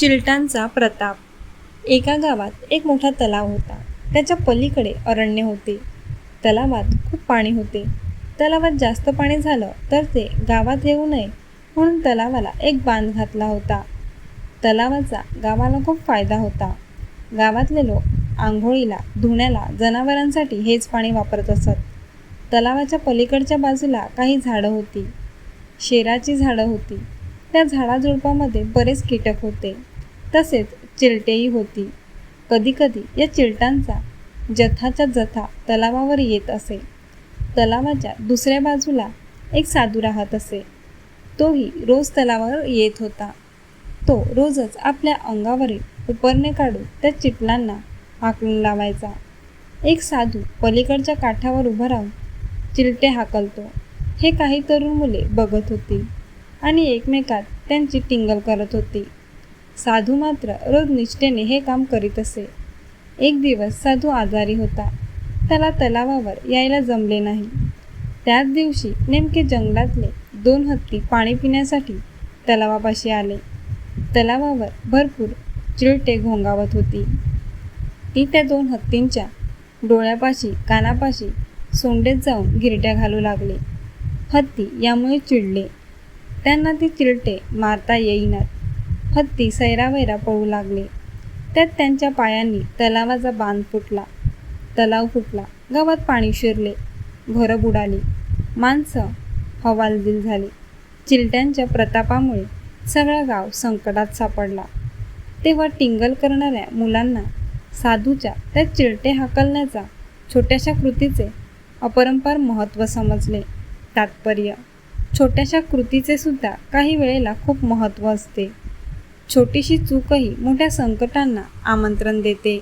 चिलटांचा प्रताप. एका गावात एक मोठा तलाव होता. त्याच्या पलीकडे अरण्य होते. तलावात खूप पाणी होते. तलावात जास्त पाणी झालं तर ते गावात येऊ नये म्हणून तलावाला एक बांध घातला होता. तलावाचा गावाला खूप फायदा होता. गावातले लोक आंघोळीला धुण्याला जनावरांसाठी हेच पाणी वापरत असत. तलावाच्या पलीकडच्या बाजूला काही झाडं होती. शेराची झाडं होती. त्या झाडाझुडपामध्ये बरेच कीटक होते. तसेच चिलटेही होती. कधीकधी या चिलटांचा जथाच्या जथा तलावावर येत असे. तलावाच्या दुसऱ्या बाजूला एक साधू राहत असे. तोही रोज तलावावर येत होता. तो रोजच आपल्या अंगावरील उपरणे काढून त्या चिटलांना हाकलून लावायचा. एक साधू पलीकडच्या काठावर उभा राहून चिलटे हाकलतो. हे काही तरुण मुले बघत होती आणि एकमेकात त्यांची टिंगल करत होती. साधू मात्र रोज निष्ठेने हे काम करीत असे. एक दिवस साधू आजारी होता. त्याला तलावावर यायला जमले नाही. त्याच दिवशी नेमके जंगलातले दोन हत्ती पाणी पिण्यासाठी तलावापाशी आले. तलावावर भरपूर चिलटे घोंगावत होती. ती त्या दोन हत्तींच्या डोळ्यापाशी कानापाशी सोंडेत जाऊन गिरट्या घालू लागले. हत्ती यामुळे चिडले. त्यांना ती चिलटे मारता येईनात. हत्ती सैरावैरा पळू लागले. त्यात त्यांच्या पायांनी तलावाचा बांध फुटला. तलाव फुटला. गावात पाणी शिरले. घरं बुडाली. माणसं हवालदिल झाली. चिलट्यांच्या प्रतापामुळे सगळा गाव संकटात सापडला. तेव्हा टिंगल करणाऱ्या मुलांना साधूच्या त्या चिलटे हाकलण्याचा छोट्याशा कृतीचे अपरंपार महत्त्व समजले. तात्पर्य छोट्याशा कृतीचे सुद्धा काही वेळेला खूप महत्त्व असते. छोटीशी चूकही मोठ्या संकटांना आमंत्रण देते.